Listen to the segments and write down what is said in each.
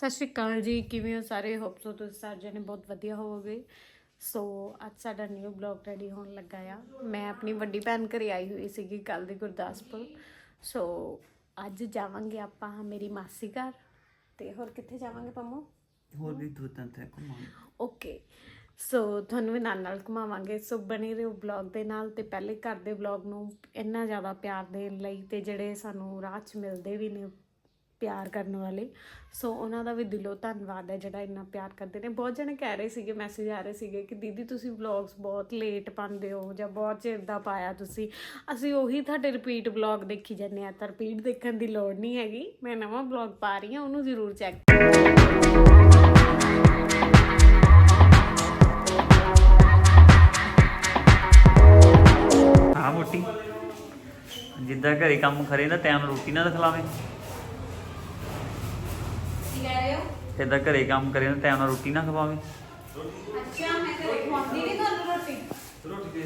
ਸਤਿ ਸ਼੍ਰੀ ਅਕਾਲ ਜੀ ਕਿਵੇਂ ਹੋ ਸਾਰੇ? ਹੋਪ ਸੋ ਤੁਸੀਂ ਸਾਰੇ ਜਣੇ ਬਹੁਤ ਵਧੀਆ ਹੋਵੋਗੇ। ਸੋ ਅੱਜ ਸਾਡਾ ਨਿਊ ਬਲੌਗ ਰੈਡੀ ਹੋਣ ਲੱਗਾ ਆ। ਮੈਂ ਆਪਣੀ ਵੱਡੀ ਭੈਣ ਘਰੇ ਆਈ ਹੋਈ ਸੀਗੀ ਕੱਲ ਦੀ ਗੁਰਦਾਸਪੁਰ। ਸੋ ਅੱਜ ਜਾਵਾਂਗੇ ਆਪਾਂ ਮੇਰੀ ਮਾਸੀ ਘਰ। ਤੇ ਹੋਰ ਕਿੱਥੇ ਜਾਵਾਂਗੇ ਪੰਮੋ? ਹੋਰ ਵੀ ਦੋ ਤਿੰਨ ਤੇ ਘੁੰਮਾਂਗੇ। ਓਕੇ ਸੋ ਤੁਹਾਨੂੰ ਵੀ ਨਾਲ ਨਾਲ ਘੁਮਾਵਾਂਗੇ। ਸੋ ਬਣੇ ਰਹੋ ਬਲੌਗ ਦੇ ਨਾਲ ਤੇ ਪਹਿਲੇ ਘਰ ਦੇ ਬਲੌਗ ਨੂੰ ਇੰਨਾ ਜ਼ਿਆਦਾ ਪਿਆਰ ਦੇਣ ਲਈ ਤੇ ਜਿਹੜੇ ਸਾਨੂੰ ਰਾਹ 'ਚ ਮਿਲਦੇ ਵੀ ਨੇ ਪਿਆਰ ਕਰਨ ਵਾਲੇ। ਸੋ ਉਹਨਾਂ ਦਾ ਵੀ ਦਿਲੋਂ ਧੰਨਵਾਦ ਹੈ ਜਿਹੜਾ ਇੰਨਾ ਪਿਆਰ ਕਰਦੇ ਨੇ। ਬਹੁਤ ਜਣੇ ਕਹਿ ਰਹੇ ਸੀਗੇ ਮੈਸੇਜ ਆ ਰਹੇ ਸੀਗੇ ਕਿ ਦੀਦੀ ਤੁਸੀਂ ਵਲੌਗਸ ਬਹੁਤ ਲੇਟ ਪਾਉਂਦੇ ਹੋ ਜਾਂ ਬਹੁਤ ਚਿਰ ਦਾ ਪਾਇਆ ਤੁਸੀਂ। ਅਸੀਂ ਉਹੀ ਤੁਹਾਡੇ ਰਿਪੀਟ ਵਲੌਗ ਦੇਖੀ ਜਾਂਦੇ ਆ ਤਾਂ ਰਿਪੀਟ ਦੇਖਣ ਦੀ ਲੋੜ ਨਹੀਂ ਹੈਗੀ। ਮੈਂ ਨਵਾਂ ਵਲੌਗ ਪਾ ਰਹੀ ਹਾਂ, ਉਹਨੂੰ ਜ਼ਰੂਰ ਚੈੱਕ ਹਾਂ ਮੋਟੀ। ਜਿੱਦਾਂ ਘਰੇ ਕੰਮ ਖਰੇ ਨਾ ਟਾਈਮ ਰੋਟੀ ਨਾ ਖਲਾਵੇਂ ਕੀ ਕਹਿ ਹੋ ਜਿੱਦਾਂ ਘਰੇ ਕੰਮ ਕਰੇ ਨਾ ਟਾਈਮ ਨਾਲ ਰੋਟੀ ਨਾ ਖਵਾਵੇਂ। ਅੱਛਾ ਮੈਂ ਘਰੇ ਖਵਾਉਂਦੀ ਨਹੀਂ ਤੁਹਾਨੂੰ ਰੋਟੀ।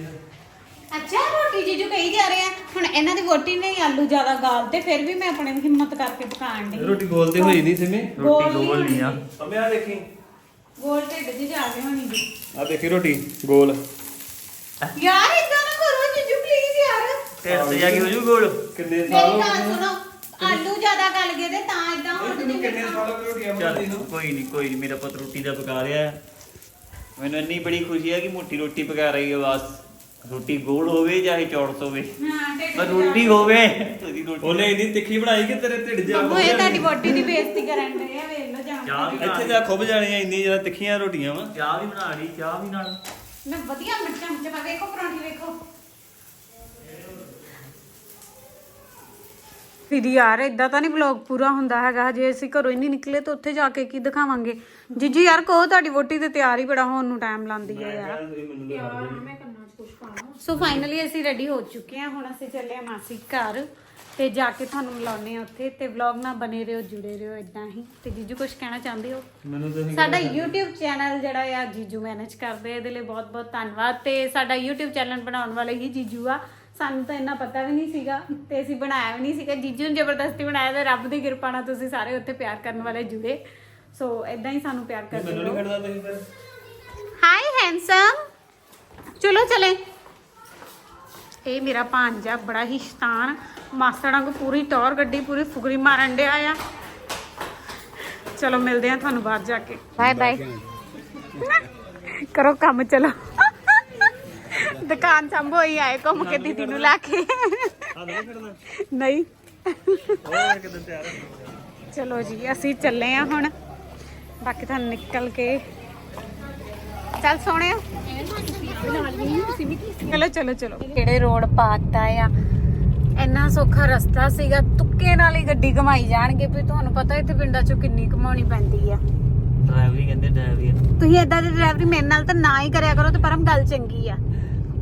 ਅੱਛਾ ਰੋਟੀ ਜੀਜੂ ਕਹੀ ਜਾ ਰਹੇ ਆ। ਹੁਣ ਇਹਨਾਂ ਦੀ ਵੋਟੀ ਨੇ ਆਲੂ ਜ਼ਿਆਦਾ ਗਾਲ ਤੇ ਫਿਰ ਵੀ ਮੈਂ ਆਪਣੇ ਹਿੰਮਤ ਕਰਕੇ ਪਕਾਣ ਦੀ ਰੋਟੀ ਗੋਲਦੀ ਹੋਈ ਨਹੀਂ ਸਿਮੇ? ਰੋਟੀ ਗੋਲ ਨਹੀਂ ਆ। ਅਮੇ ਆ ਦੇਖੀ। ਗੋਲ ਢਿੱਡ 'ਚ ਜਾ ਕੇ ਹੋਣੀ ਜੀ। ਆ ਦੇਖੀ ਰੋਟੀ ਗੋਲ। ਯਾਰ ਇਦਾਂ ਨਾ ਕਰੋ ਜੀਜੂ ਪਲੀਜ਼ ਯਾਰ। ਢਿੱਡ ਤੇ ਜਾ ਕੇ ਹੋ ਜੂ ਗੋਲ। ਕਿੰਨੇ ਸਾਲ ਹੋ ਗੱਲ ਗਏ ਸੁਣੋ। ਆਲੂ ਜ਼ਿਆਦਾ ਗਲ ਗਏ ਤੇ ਤਾਂ ਇਦਾਂ ਹੁਣ ਤੈਨੂੰ ਕਿੰਨੇ ਸਾਲ ਹੋ ਗਏ ਰੋਟੀਆਂ ਚੱਲ ਬਣਾਉਂਦੀ ਨੂੰ? ਕੋਈ ਨਹੀਂ ਕੋਈ ਨਹੀਂ ਮੇਰਾ ਪੁੱਤ ਰੋਟੀ ਦਾ ਪਕਾ ਰਿਹਾ ਹੈ। ਮੈਨੂੰ ਇੰਨੀ ਬੜੀ ਖੁਸ਼ੀ ਹੈ ਕਿ ਮੋਟੀ ਰੋਟੀ ਪਕਾ ਰਹੀ ਹੈ ਬਸ। ਰੋਟੀ ਗੋਲ ਹੋਵੇ ਚਾਹੇ ਚੌੜਸ ਹੋਵੇ। ਹਾਂ ਢਿੱਡ ਪਰ ਰੋਟੀ ਹੋਵੇ। ਉਹਦੀ ਰੋਟੀ ਉਹਨੇ ਇੰਨੀ ਤਿੱਖੀ ਬਣਾਈ ਕਿ ਤੇਰੇ ਢਿੱਡ ਜਾ ਬੱਬੂ ਇਹ ਤੁਹਾਡੀ ਵੋਟੀ ਦੀ ਬੇਇੱਜ਼ਤੀ ਕਰਨ ਦੇ ਆ ਵੇਖ ਲਓ ਚਾਹ ਜਾਣ ਵੀ ਇੱਥੇ ਜਾ ਖੁੱਬ ਜਾਣੀਆਂ ਇੰਨੀ ਜ਼ਿਆਦਾ ਤਿੱਖੀਆਂ ਰੋਟੀਆਂ ਵਾ। ਚਾਹ ਵੀ ਬਣਾ ਲਈ ਚਾਹ ਵੀ ਨਾਲ। ਮੈਂ ਵਧੀਆ ਮਿਰਚਾਂ ਮਿਰਚਾਂ ਪਾ ਵੇਖੋ ਪਰੌਂਠੀ ਵੇਖੋ। ਫਿਰ ਯਾਰ ਇਦਾਂ ਤਾਂ ਨਹੀਂ ਵਲੌਗ ਪੂਰਾ ਹੁੰਦਾ ਹੈਗਾ ਜੇ ਅਸੀਂ ਘਰੋਂ ਹੀ ਨਹੀਂ ਨਿਕਲੇ ਤਾਂ ਉੱਥੇ ਜਾ ਕੇ ਕੀ ਦਿਖਾਵਾਂਗੇ। ਜੀਜੂ ਯਾਰ ਕਹੋ ਤੁਹਾਡੀ ਵੋਟੀ ਤੇ ਤਿਆਰ ਹੀ ਬੜਾ ਹੋਣ ਨੂੰ ਟਾਈਮ ਲਾਉਂਦੀ ਹੈ ਯਾਰ। ਸੋ ਫਾਈਨਲੀ ਅਸੀਂ ਰੈਡੀ ਹੋ ਚੁੱਕੇ ਹਾਂ ਹੁਣ ਅਸੀਂ ਚੱਲੇ ਹਾਂ ਮਾਸੀ ਘਰ ਤੇ ਜਾ ਕੇ ਤੁਹਾਨੂੰ ਮਿਲਾਉਂਦੇ ਹਾਂ ਉੱਥੇ ਤੇ ਵਲੌਗ ਨਾਲ ਬਨੇ ਰਹੋ ਜੁੜੇ ਰਹੋ ਇਦਾਂ ਹੀ। ਤੇ ਜੀਜੂ ਕੁਝ ਕਹਿਣਾ ਚਾਹੁੰਦੇ ਹੋ? ਮੈਨੂੰ ਸਾਡਾ YouTube ਚੈਨਲ ਜਿਹੜਾ ਆ ਜੀਜੂ ਮੈਨੇਜ ਕਰਦੇ ਆ, ਇਹਦੇ ਲਈ ਬਹੁਤ ਬਹੁਤ ਧੰਨਵਾਦ ਤੇ ਸਾਡਾ YouTube ਚੈਨਲ ਬਣਾਉਣ ਵਾਲੇ ਹੀ ਜੀਜੂ ਆ। ਸਾਨੂੰ ਤਾਂ ਇੰਨਾ ਪਤਾ ਵੀ ਨਹੀਂ ਸੀਗਾ ਤੇ ਅਸੀਂ ਬਣਾਇਆ ਵੀ ਨਹੀਂ ਸੀਗਾ। ਜੀਜੂ ਨੇ ਜ਼ਬਰਦਸਤੀ ਬਣਾਇਆ ਤੇ ਰੱਬ ਦੀ ਕਿਰਪਾ ਨਾਲ ਤੁਸੀਂ ਸਾਰੇ ਉੱਥੇ ਪਿਆਰ ਕਰਨ ਵਾਲੇ ਜੁੜੇ। ਸੋ ਇਦਾਂ ਹੀ ਸਾਨੂੰ ਪਿਆਰ ਕਰਦੇ ਮੈਨੂੰ ਨਹੀਂ ਰਹੋ। ਤੁਸੀਂ ਫਿਰ। ਹਾਈ ਹੈਂਸਮ ਚਲੋ ਚਲੇ। ਇਹ ਮੇਰਾ ਭਾਂਜਾ ਬੜਾ ਹੀ ਸ਼ੈਤਾਨ ਮਾਸੜਾਂ ਕੋ ਪੂਰੀ ਟੌਰ ਗੱਡੀ ਪੂਰੀ ਫੁਗਰੀ ਮਾਰਨ ਡਿਆ ਆ। ਚਲੋ ਮਿਲਦੇ ਆ ਤੁਹਾਨੂੰ ਬਾਹਰ ਜਾ ਕੇ। ਬਾਏ ਬਾਏ ਕਰੋ ਕੰਮ ਚਲੋ। ਦੁਕਾਨ ਸੰਭੋ ਹੀ ਆਏ ਘੁੰਮ ਕੇ ਦੀਦੀ ਨੂੰ ਲੈ ਕੇ। ਨਹੀਂ। ਚਲੋ ਜੀ ਅਸੀਂ ਚੱਲੇ ਆ ਹੁਣ। ਬਾਕੀ ਤੁਹਾਨੂੰ ਨਿਕਲ ਕੇ। ਚੱਲ ਸੋਹਣਿਆ। ਚਲੋ ਚਲੋ ਚਲੋ। ਕਿਹੜੇ ਰੋਡ ਪਾਤਾ ਆ। ਇੰਨਾ ਸੌਖਾ ਰਸਤਾ ਸੀਗਾ ਤੁੱਕੇ ਨਾਲ ਹੀ ਗੱਡੀ ਘਮਾਈ ਜਾਣਗੇ। ਵੀ ਤੁਹਾਨੂੰ ਪਤਾ ਇੱਥੇ ਪਿੰਡਾਂ ਚੋਂ ਕਿੰਨੀ ਘਮਾਉਣੀ ਪੈਂਦੀ ਆ। ਡਰਾਈਵਰੀ ਕਹਿੰਦੇ ਡਰਾਈਵਰੀ ਤੁਸੀਂ ਏਦਾਂ ਦੀ ਡਰਾਈਵਰੀ ਮੇਰੇ ਨਾਲ ਤਾਂ ਨਾ ਹੀ ਕਰਿਆ ਕਰੋ ਤੇ ਪਰਮ ਗੱਲ ਚੰਗੀ ਆ।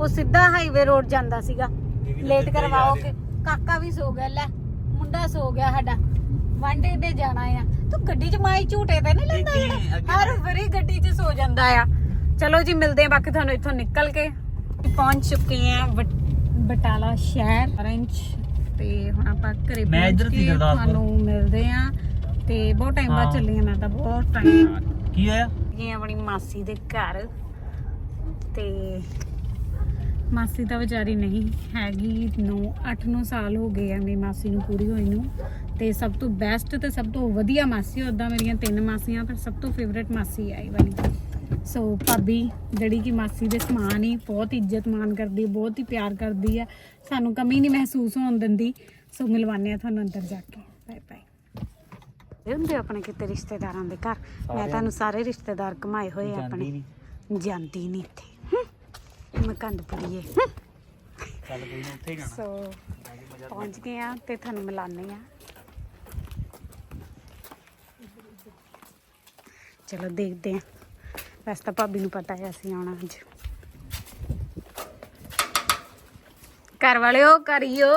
ਉਹ ਸਿੱਧਾ ਹਾਈਵੇ ਰੋਡ ਜਾਂਦਾ ਸੀਗਾ। ਲੇਟ ਕਰਵਾਓ ਕਿ ਕਾਕਾ ਵੀ ਸੋ ਗਿਆ ਲੈ ਮੁੰਡਾ ਸੋ ਗਿਆ ਸਾਡਾ। ਵਾਂਡੇ ਤੇ ਜਾਣਾ ਆ। ਤੂੰ ਗੱਡੀ 'ਚ ਮਾਈ ਝੂਟੇ ਤੇ ਨਹੀਂ ਲੈਂਦਾ ਜਿਹੜਾ? ਹਰ ਵਾਰੀ ਗੱਡੀ 'ਚ ਸੋ ਜਾਂਦਾ ਆ। ਚਲੋ ਜੀ ਮਿਲਦੇ ਆ ਬਾਕੀ ਤੁਹਾਨੂੰ ਇੱਥੋਂ ਨਿਕਲ ਕੇ। ਪਹੁੰਚ ਚੁੱਕੇ ਆ ਬਟ- ਬਟਾਲਾ ਸ਼ਹਿਰ ਔਰੰਜ ਤੇ ਹੁਣ ਆਪਾਂ ਘਰੇ ਮੈਂ ਇੱਧਰ ਸੀ ਗੁਰਦਾਸਪੁਰ। ਤੁਹਾਨੂੰ ਮਿਲਦੇ ਆ। ਤੇ ਬਹੁਤ ਟਾਈਮ ਬਾਅਦ। ਚੱਲੀ ਆ ਮੈਂ ਤਾਂ ਬਹੁਤ ਟਾਈਮ ਬਾਅਦ ਕੀ ਹੋਇਆ? ਗਏ ਆਪਣੀ ਮਾਸੀ ਦੇ ਘਰ। ਤੇ ਮਾਸੀ ਤਾਂ ਵਿਚਾਰੀ ਨਹੀਂ ਹੈਗੀ 9 8-9 ਸਾਲ ਹੋ ਗਏ ਆ ਮੇਰੀ ਮਾਸੀ ਨੂੰ ਪੂਰੀ ਹੋਈ ਨੂੰ। ਤੇ ਸਭ ਤੋਂ ਬੈਸਟ ਤੇ ਸਭ ਤੋਂ ਵਧੀਆ ਮਾਸੀ ਉਦਾਂ ਮੇਰੀਆਂ ਤਿੰਨ ਮਾਸੀਆਂ ਪਰ ਸਭ ਤੋਂ ਫੇਵਰੇਟ ਮਾਸੀ ਆਈ ਵਾਲੀ। ਸੋ ਭਾਬੀ ਜਿਹੜੀ ਕਿ ਮਾਸੀ ਦੇ ਸਮਾਨ ਹੀ ਬਹੁਤ ਇੱਜ਼ਤ ਮਾਨ ਕਰਦੀ ਬਹੁਤ ਹੀ ਪਿਆਰ ਕਰਦੀ ਆ ਸਾਨੂੰ ਕਮੀ ਨਹੀਂ ਮਹਿਸੂਸ ਹੋਣ ਦਿੰਦੀ। ਸੋ ਮਿਲਵਾਨੇ ਆ ਤੁਹਾਨੂੰ ਅੰਦਰ ਜਾ ਕੇ। ਬਾਏ ਬਾਏ ਇਹ ਹੁੰਦੇ ਆਪਣੇ ਕਿਤੇ ਰਿਸ਼ਤੇਦਾਰਾਂ ਦੇ ਘਰ। ਮੈਂ ਤੁਹਾਨੂੰ ਸਾਰੇ ਰਿਸ਼ਤੇਦਾਰ ਘਮਾਏ ਹੋਏ ਆਪਣੇ। ਨਹੀਂ। ਜਾਂਦੀ ਨਹੀਂ ਇੱਥੇ। ਹੂੰ। ਮੈਂ ਕੰਦ ਪੁੜੀਏ। ਚੱਲ ਕੋਈ ਨਹੀਂ ਉੱਥੇ ਹੀ ਜਾਣਾ ਸੋ ਪਹੁੰਚ ਗਏ ਆ ਤੇ ਤੁਹਾਨੂੰ ਮਿਲਾਨੇ ਆ ਚਲੋ ਦੇਖਦੇ ਆ ਵੈਸੇ ਤਾਂ ਭਾਬੀ ਨੂੰ ਪਤਾ ਹੈ ਅਸੀਂ ਆਉਣਾ ਅੱਜ ਘਰ ਵਾਲਿਓ ਕਰਿਓ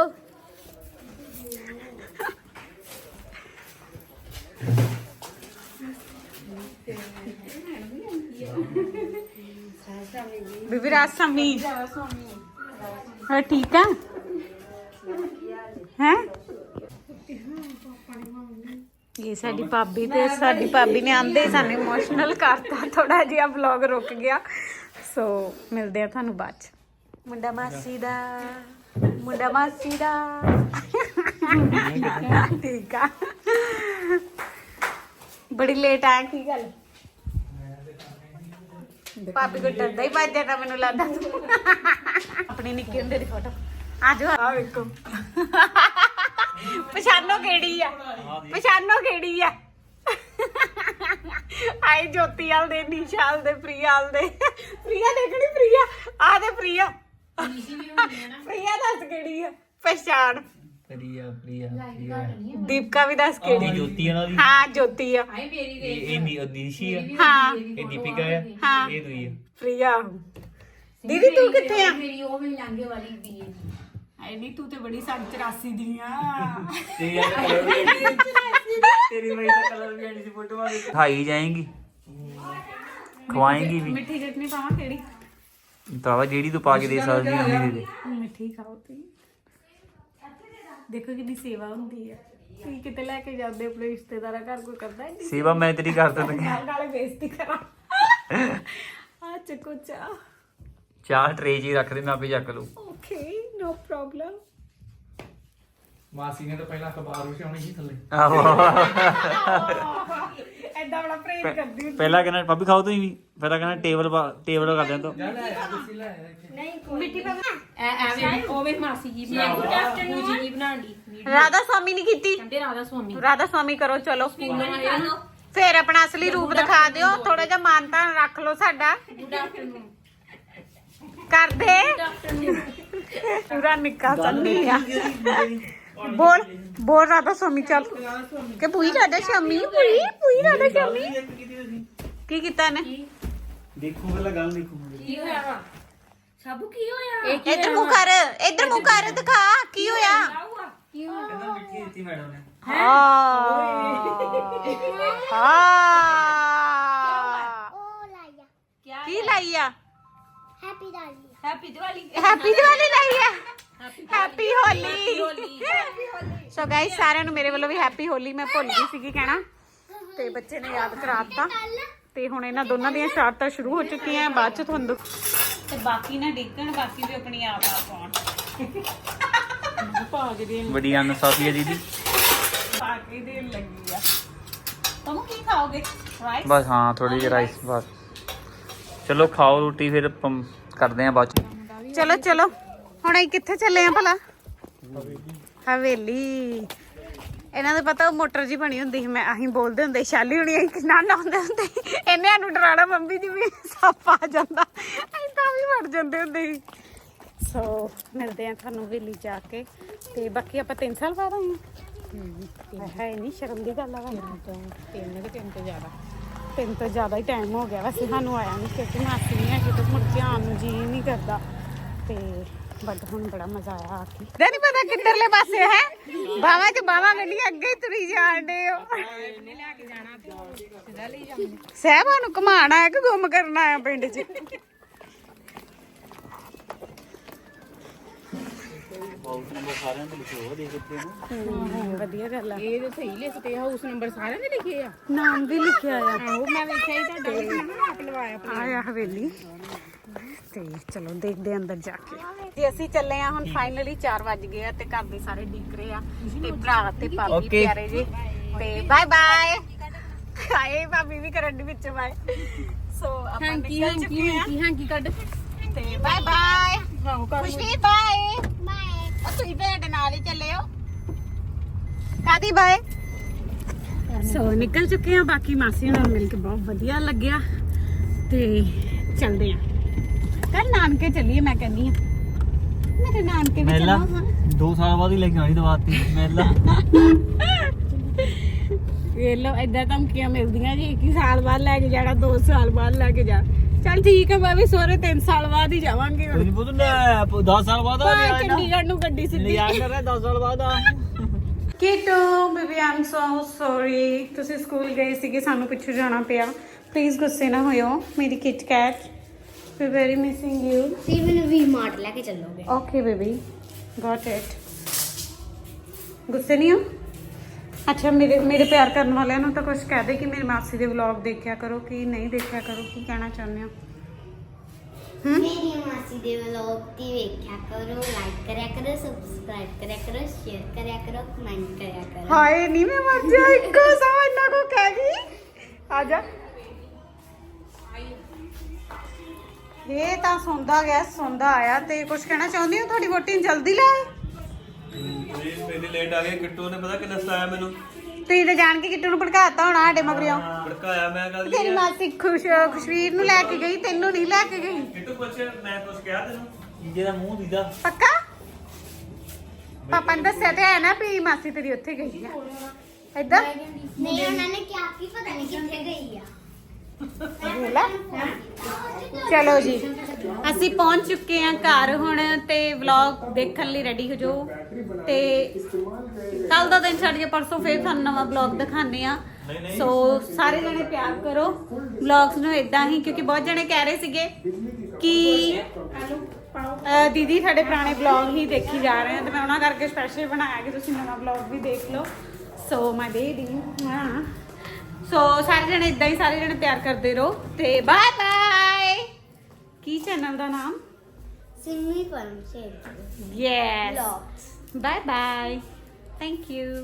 ਬੀਬੀ ਰਾਸਮੀ ਹਾਂ ਠੀਕ ਆ? ਹੈ? ਸਾਡੀ ਭਾਬੀ ਤੇ ਸਾਡੀ ਭਾਬੀ ਨੇ ਆਂਦੇ ਸਾਨੂੰ ਇਮੋਸ਼ਨਲ ਕਰਤਾ ਥੋੜਾ ਜਿਹਾ ਵਲੌਗ ਰੁਕ ਗਿਆ। ਸੋ ਮਿਲਦੇ ਆ ਤੁਹਾਨੂੰ ਬਾਅਦ ਚ। ਮੁੰਡਾ ਮਾਸੀ ਦਾ ਮੁੰਡਾ ਮਾਸੀ ਦਾ। ਠੀਕ ਆ। ਬੜੀ ਲੇਟ ਆਇਆ ਕੀ ਗੱਲ? ਭਾਬੀ ਕੋ ਡਰਦਾ ਹੀ ਭੱਜ ਜਾਣਾ ਮੈਨੂੰ ਲੱਗਦਾ। ਆਪਣੀ ਨਿੱਕੀ ਹੁੰਦੇ ਦੀ ਫੋਟੋ ਆ ਜਾਓ। ਆ ਵੇਖੋ। ਪਛਾਨੋ ਕਿਹੜੀ ਆ? ਪਛਾਨੋ ਕਿਹੜੀ ਆ? ਆਈ ਜੋਤੀ ਵਾਲ ਦੇ ਨਿਸ਼ਾਲ ਦੇ ਪ੍ਰਿਆ ਵਾਲ ਦੇ। ਪ੍ਰਿਆ ਦੇਖਣੀ ਪ੍ਰਿਆ? ਆ ਦੇ ਪ੍ਰਿਆ। ਪ੍ਰਿਆ ਦੱਸ ਕਿਹੜੀ ਆ? ਪਛਾਣ। ਪ੍ਰਿਆ ਪ੍ਰਿਆ ਪ੍ਰਿਆ ਦੀਪਕਾ ਵੀ ਦੱਸ ਕਿਹੜੀ? ਜੋਤੀ ਇਹਨਾਂ ਦੀ। ਹਾਂ ਜੋਤੀ ਆ। ਇਹ ਇਹ ਨੀ- ਨਿਸ਼ੀ ਆ। ਹਾਂ। ਇਹ ਦੀਪਿਕਾ ਆ। ਹਾਂ। ਇਹ ਦੂਈ ਆ। ਪ੍ਰਿਆ। ਦੀਦੀ ਤੂੰ ਕਿੱਥੇ ਆ? ਮੇਰੀ ਉਹ ਵੀ ਲਾਂਗੇ ਵਾਲੀ ਵੀ ਹੈ। ਆਈ ਨਹੀਂ ਤੂੰ ਤੇ ਬੜੀ 84 ਦੀ ਆ। ਤੇਰੀ ਯਾਰ ਕਲਰ ਵੀ ਤੇਰੀ ਵਈ ਦਾ ਕਲਰ ਵੀ ਆਣੀ ਸੀ ਫੋਟੋ ਵਾਲੀ ਖਾਈ ਜਾਏਗੀ। ਖਵਾਏਗੀ ਵੀ। ਮਿੱਠੀ ਚਟਨੀ ਪਾਵਾਂ ਕਿਹੜੀ? ਤਾਵਾ ਜਿਹੜੀ ਤੂੰ ਪਾ ਕੇ ਦੇ ਸਕਦੀ ਹੈ ਉਹੀ ਦੇ ਦੇ। ਮਿੱਠੀ ਖਾਓ ਤੁਸੀਂ। ਦੇਖੋ ਕਿੰਨੀ ਸੇਵਾ ਹੁੰਦੀ ਹੈ। ਤੁਸੀਂ ਕਿਤੇ ਲੈ ਕੇ ਜਾਂਦੇ ਆਪਣੇ ਰਿਸ਼ਤੇਦਾਰਾਂ ਘਰ ਕੋਈ ਕਰਦਾ ਨਹੀਂ। ਸੇਵਾ ਮੈਂ ਤੇਰੀ ਕਰ ਦਿੰਦਾ ਨਾਲ ਨਾਲੇ ਬੇਇੱਜ਼ਤੀ ਕਰਾਂ। ਆ ਚੱਕੋ ਚਾ ਚਾਹ ਟਰੇ ਹੀ ਰੱਖ ਦੇ ਮੈਂ ਆਪੇ ਚੱਕ ਲੂ ਓਕੇ ਨੋ ਪ੍ਰੋਬਲਮ ਮਾਸੀ ਨੇ ਤਾਂ ਪਹਿਲਾਂ ਅਖਬਾਰ ਵਿਛਾਉਣੀ ਸੀ ਥੱਲੇ। ਆਹੋ। ਕਰਦੀ ਹੁੰਦੀ ਪਹਿਲਾਂ ਕਹਿੰਦਾ ਭਾਬੀ ਖਾਓ ਤੁਸੀਂ ਵੀ। ਪਹਿਲਾਂ ਕਹਿੰਦਾ ਟੇਬਲ ਟੇਬਲ ਕਰ ਦਿਆਂ ਤੋ। ਮਿੱਠੀ ਪਾ ਐ ਐਵੇਂ ਉਹ ਵੇ ਮਾਸੀ ਜੀ ਬਣਾਉਂਦੀ ਪੂਜੀ ਜੀ ਬਣਾਉਂਦੀ ਰਾਧਾ ਸਵਾਮੀ ਨਹੀਂ ਕੀਤੀ। ਕਹਿੰਦੇ ਰਾਧਾ ਸਵਾਮੀ। ਰਾਧਾ ਸਵਾਮੀ ਕਰੋ ਚਲੋ। ਫੇਰ ਆਪਣਾ ਅਸਲੀ ਰੂਪ ਦਿਖਾ ਦਿਓ। ਥੋੜਾ ਜਿਹਾ ਮਾਨਤਾ ਰੱਖ ਲਓ ਸਾਡਾ। Good afternoon. ਕਰ ਦੇ ਪੂਰਾ ਨਿੱਕਾ ਸੰਨੀ ਆ ਬੋਲ ਬੋਲ ਰਾਧਾ ਸਵਾਮੀ ਚੱਲ। ਕਿ ਪੂਰੀ ਰਾਧਾ ਸ਼ਾਮੀ? ਪੂਰੀ ਪੂਰੀ ਰਾਧਾ ਸ਼ਾਮੀ? ਕੀ ਕੀਤਾ ਨੇ ਦੇਖੋ ਪਹਿਲਾਂ ਗੱਲ ਦੇਖੋ ਕੀ ਹੋਇਆ ਵਾ? ਸਾਬੂ ਕੀ ਹੋਇਆ? ਇਹ ਇੱਧਰ ਮੂੰਹ ਕਰ ਇੱਧਰ ਮੂੰਹ ਕਰ ਦਿਖਾ ਕੀ ਹੋਇਆ? ਕੀ ਹੋਇਆ? ਕਹਿੰਦਾ ਮਿੱਠੀ ਦਿੱਤੀ ਮੈਡਮ ਨੇ। ਹਾਂ। ਕੀ ਲਾਈ ਆ? ਹੈਪੀ ਦੀਵਾਲੀ। ਹੈਪੀ ਦੀਵਾਲੀ ਲਾਈ ਆ? ਹੈਪੀ ਹੋਲੀ ਸੋ ਗਾਇਸ ਸਾਰਿਆਂ ਨੂੰ ਮੇਰੇ ਵੱਲੋਂ ਵੀ ਹੈਪੀ ਹੋਲੀ ਮੈਂ ਭੁੱਲ ਗਈ ਸੀਗੀ ਕਹਿਣਾ। ਤੇ ਬੱਚੇ ਨੇ ਯਾਦ ਕਰਾਤਾ। ਤੇ ਹੁਣ ਇਹਨਾਂ ਦੋਨਾਂ ਦੀਆਂ ਸ਼ਰਾਰਤਾਂ ਸ਼ੁਰੂ ਹੋ ਚੁੱਕੀਆਂ ਬਾਅਦ ਚ ਤੁਹਾਨੂੰ ਤੇ ਬਾਕੀ ਨਾ ਡਿੱਗਣ ਬਾਕੀ ਵੀ ਆਪਣੀ ਆਪ ਆਪ ਪਾਉਣ। ਭਾਗ ਦੇ ਬੜੀ ਅਨਸਾਫੀ ਹੈ ਦੀਦੀ। ਕੇ ਦੇਣ ਲੱਗੀ ਆ। ਤੁਮ ਕੀ ਖਾਓਗੇ? ਰਾਈਸ ਬਸ ਹਾਂ ਥੋੜੀ ਜਿਹੀ ਰਾਈਸ ਬਸ। ਚਲੋ ਖਾਓ ਰੋਟੀ ਫਿਰ ਕਰਦੇ ਆਂ ਬਾਅਦ ਚ। ਚਲੋ ਚਲੋ। ਹੁਣ ਅਸੀਂ ਕਿੱਥੇ ਚੱਲੇ ਆ ਭਲਾ? ਹਵੇਲੀ। ਇਹਨਾਂ ਦਾ ਪਤਾ ਉਹ ਮੋਟਰ ਜੀ ਬਣੀ ਹੁੰਦੀ ਸੀ ਮੈਂ ਅਸੀਂ ਬੋਲਦੇ ਹੁੰਦੇ ਸੀ, ਸ਼ਾਲੀ ਹੁਣੀ ਅਸੀਂ ਕਿੰਨਾ ਨਾਉਂਦੇ ਹੁੰਦੇ ਸੀ। ਇਹਨੇ ਸਾਨੂੰ ਡਰਾਣਾ ਮੰਮੀ ਜੀ ਵੀ ਸੱਪ ਆ ਜਾਂਦਾ। ਅਸੀਂ ਤਾਂ ਵੀ ਮਰ ਜਾਂਦੇ ਹੁੰਦੇ ਸੀ। ਸੋ ਮਿਲਦੇ ਆ ਤੁਹਾਨੂੰ ਹਵੇਲੀ ਜਾ ਕੇ। ਤੇ ਬਾਕੀ ਆਪਾਂ 3 ਸਾਲ ਬਾਅਦ ਆਏ ਹਾਂ ਹੈ ਨਹੀਂ ਸ਼ਰਮ ਦੀ ਗੱਲ ਆ ਵਾ। ਤਿੰਨ ਕਿ ਤਿੰਨ ਤੋਂ ਜ਼ਿਆਦਾ। ਤਿੰਨ ਤੋਂ ਜ਼ਿਆਦਾ ਹੀ ਟਾਈਮ ਹੋ ਗਿਆ ਵੈਸੇ ਸਾਨੂੰ ਆਇਆ ਨਹੀਂ ਕਿਉਂਕਿ ਮਾਸੀ ਨਹੀਂ ਹੈਗੀ ਤੇ ਮੁੜ ਕੇ ਆਉਣ ਨੂੰ ਜੀ ਨਹੀਂ ਕਰਦਾ। ਤੇ ਬਟ ਹੁਣ ਬੜਾ ਮਜ਼ਾ ਆਇਆ ਆ ਕੇ। ਨਹੀਂ ਪਤਾ ਕਿੱਧਰਲੇ ਪਾਸੇ ਹੈ। ਬਾਵਾ ਚ ਬਾਵਾ ਗੱਡੀ ਅੱਗੇ ਹੀ ਤੁਰੀ ਜਾਂਦੇ ਹੋ। ਸਹਿਬਾ ਨੂੰ ਘਮਾਣ ਆਇਆ ਕਿ ਗੁੰਮ ਕਰਨ ਆਇਆ ਪਿੰਡ 'ਚ? ਸਾਰਿਆਂ ਤੋਂ ਲਿਖੋ ਦੇ ਕਿੱਥੇ ਵਧੀਆ ਗੱਲ ਆ। ਇਹ ਤਾਂ ਸਹੀ ਲਿਖ ਤੇ ਹਾਊਸ ਨੰਬਰ ਸਾਰਿਆਂ ਦੇ ਲਿਖੇ ਆ। ਨਾਮ ਵੀ ਲਿਖਿਆ ਆ। ਆਹੋ ਮੈਂ ਵੇਖਿਆ ਹੀ ਤੁਹਾਡਾ। ਆਪ ਲਵਾਇਆ ਆਇਆ ਹਵੇਲੀ। ਤੇ ਚਲੋ ਦੇਖਦੇ ਆਂ ਅੰਦਰ ਜਾ ਕੇ। ਜੀ ਅਸੀਂ ਚੱਲੇ ਆ ਹੁਣ ਫਾਈਨਲੀ 4 ਵੱਜ ਗਏ ਆ ਤੇ ਘਰ ਦੇ ਸਾਰੇ ਡਿੱਗ ਰਹੇ ਆ ਤੇ ਭਰਾ ਤੇ ਭਾਬੀ Okay. ਪਿਆਰੇ ਜੀ। ਤੇ ਬਾਏ ਬਾਏ ਆਏ ਭਾਬੀ ਵੀ ਕਰਨ ਦੀ ਵਿੱਚ ਬਾਏ ਸੋ ਆਪਾਂ ਹਾਂਜੀ ਨਿਕਲ ਹਾਂਜੀ ਚੁੱਕੇ ਆ। ਹਾਂਜੀ ਹਾਂਜੀ ਕੱਢ। ਤੇ ਬਾਏ ਬਾਏ ਖੁਸ਼ੀ ਬਾਏ ਬਾਏ ਉਹ ਤੁਸੀਂ ਭੇਡ ਨਾਲ ਹੀ ਚੱਲੇ ਹੋ। ਕਾਦੀ ਬਾਏ ਸੋ ਨਿਕਲ ਚੁੱਕੇ ਆ ਬਾਕੀ ਮਾਸੀ ਨਾਲ ਮਿਲ ਕੇ ਬਹੁਤ ਵਧੀਆ ਲੱਗਿਆ। ਤੇ ਚੱਲਦੇ ਆ। ਕੱਲ ਨਾਨਕੇ ਚੱਲੀਏ ਮੈਂ ਕਹਿੰਨੀ ਆ। ਮੇਰੇ ਨਾਨਕੇ ਵੀ ਮੇਲਾ ਚੱਲੋ ਹਾਂ। 2 ਸਾਲ ਬਾਅਦ ਹੀ ਲੈ ਕੇ ਆਣੀ ਦਵਾਤੀ ਮੇਲਾ। ਵੇਖ ਲਓ ਏਦਾਂ ਧਮਕੀਆਂ ਮਿਲਦੀਆਂ ਜੀ 21 ਸਾਲ ਬਾਅਦ ਲੈ ਕੇ ਜਾਣਾ 2 ਸਾਲ ਬਾਅਦ ਲੈ ਕੇ ਜਾ। ਚੱਲ ਠੀਕ ਹੈ ਮੈਂ ਵੀ ਸੋਰੇ 3 ਸਾਲ ਬਾਅਦ ਹੀ ਜਾਵਾਂਗੇ ਹੁਣ। ਨਹੀਂ ਪੁੱਤ 10 ਸਾਲ ਬਾਅਦ ਆ ਭਾਵੇਂ ਚੰਡੀਗੜ੍ਹ ਨੂੰ ਗੱਡੀ ਸਿੱਧੀ। ਯਾਦ ਕਰ ਰਿਹਾ 10 ਸਾਲ ਬਾਅਦ ਆ। ਕੀਟੋ ਬੇਬੀ ਆਮ ਸੋ ਸੌਰੀ ਤੁਸੀਂ ਸਕੂਲ ਗਏ ਸੀਗੇ ਸਾਨੂੰ ਪਿੱਛੇ ਜਾਣਾ ਪਿਆ। ਪਲੀਜ਼ ਗੁੱਸੇ ਨਾ ਹੋਇਓ ਮੇਰੀ ਕਿਟ ਕੈਟ ਮਿਸਿੰਗ ਯੂ ਤੁਸੀਂ ਮੈਨੂੰ ਵੀ ਮਾਰਟ ਲੈ ਕੇ ਚੱਲੋਗੇ ਓਕੇ ਬੇਬੀ ਗਾਟ ਇਟ ਗੁੱਸੇ ਨਹੀਂ ਹੋ ਅੱਛਾ ਮੇਰੇ ਮੇਰੇ ਪਿਆਰ ਕਰਨ ਵਾਲਿਆਂ ਨੂੰ ਤਾਂ ਕੁਝ ਕਹਦੇ ਕਿ ਮੇਰੀ ਮਾਸੀ ਦੇ ਵਲੌਗ ਦੇਖਿਆ ਕਰੋ ਕਿ ਨਹੀਂ ਦੇਖਿਆ ਕਰੋ ਕੀ ਕਹਿਣਾ ਚਾਹੁੰਦੇ ਹੋ ਹੂੰ ਮੇਰੀ ਮਾਸੀ ਦੇ ਵਲੌਗ ਦੀ ਵੇਖਿਆ ਕਰੋ ਲਾਈਕ ਕਰਿਆ ਕਰੋ ਸਬਸਕ੍ਰਾਈਬ ਕਰਿਆ ਕਰੋ ਸ਼ੇਅਰ ਕਰਿਆ ਕਰੋ ਕਮੈਂਟ ਕਰਿਆ ਕਰੋ ਹਾਏ ਨਹੀਂ ਮੈਂ ਮਰ ਜਾ ਇੱਕੋ ਸਮਾਂ ਇੰਨਾ ਕੋ ਕਹਿ ਗਈ ਆ ਜਾ ਇਹ ਤਾਂ ਸੌਂਦਾ ਗਿਆ ਸੌਂਦਾ ਆਇਆ ਤੇ ਕੁਝ ਕਹਿਣਾ ਚਾਹੁੰਦੀ ਹੋ? ਤੁਹਾਡੀ ਵੋਟੀ ਨੂੰ ਜਲਦੀ ਲੈ ਆਏ? ਮੇਰੇ ਲੇਟ ਆ ਗਏ ਕਿੱਟੂ ਨੇ ਪਤਾ ਕਿੰਨਾ ਸਤਾਇਆ ਮੈਨੂੰ? ਤੁਸੀਂ ਤਾਂ ਜਾਣ ਕੇ ਕਿੱਟੂ ਨੂੰ ਭੜਕਾਤਾ ਹੋਣਾ ਸਾਡੇ ਮਗਰਿਓ ਭੜਕਾਇਆ ਮੈਂ ਗੱਲ ਤੇਰੀ ਮਾਸੀ ਖੁਸ਼ ਖੁਸ਼ਵੀਰ ਨੂੰ ਲੈ ਕੇ ਗਈ ਤੈਨੂੰ ਨਹੀਂ ਲੈ ਕੇ ਗਈ? ਕਿੱਟੂ ਪੁੱਛ ਮੈਂ ਕੁਝ ਕਿਹਾ ਤੈਨੂੰ? ਜਿਹਦਾ ਮੂੰਹ ਦੀਦਾ। ਪੱਕਾ? ਪਾਪਾ ਨੇ ਦੱਸਿਆ ਤੇ ਹੈ ਨਾ ਵੀ ਮਾਸੀ ਤੇਰੀ ਉੱਥੇ ਗਈ ਆ। ਏਦਾਂ ਨਹੀਂ ਉਹਨਾਂ ਨੇ ਕਿਹਾ ਕਿ ਪਤਾ ਨਹੀਂ ਕਿੱਥੇ ਗਈ ਆ। ਚਲੋ ਜੀ। ਅਸੀਂ ਪਹੁੰਚ ਚੁੱਕੇ ਹਾਂ ਘਰ ਹੁਣ ਤੇ ਵਲੌਗ ਦੇਖਣ ਲਈ ਰੈਡੀ ਹੋ ਜਾਓ। ਤੇ ਕੱਲ ਦਾ ਦਿਨ ਛੱਡ ਕੇ ਪਰਸੋਂ ਫੇਰ ਤੁਹਾਨੂੰ ਨਵਾਂ ਵਲੌਗ ਦਿਖਾਣੇ ਆ ਸੋ ਸਾਰੇ ਜਣੇ ਪਿਆਰ ਕਰੋ। ਵਲੌਗਸ ਨੂੰ ਇਦਾਂ ਹੀ, ਕਿਉਂਕਿ ਬਹੁਤ ਜਣੇ ਕਹਿ ਰਹੇ ਸੀਗੇ ਕਿ ਦੀਦੀ ਸਾਡੇ ਪੁਰਾਣੇ ਵਲੌਗ ਹੀ ਦੇਖੀ ਜਾ ਰਹੇ ਆ ਤੇ ਮੈਂ ਉਹਨਾਂ ਕਰਕੇ ਸਪੈਸ਼ਲ ਬਣਾਇਆ ਕਿ ਤੁਸੀਂ ਨਵਾਂ ਵਲੌਗ ਵੀ ਦੇਖ ਲਓ। ਸੋ ਮਾਈ ਬੇਬੀ ਹਾਂ। ਸੋ ਸਾਰੇ ਜਣੇ ਇਦਾਂ ਹੀ ਸਾਰੇ ਜਣੇ ਪਿਆਰ ਕਰਦੇ ਰਹੋ ਤੇ ਬਾਏ ਬਾਏ ਕੀ ਚੈਨਲ ਦਾ ਨਾਮ? Simmi Param yes bye bye thank you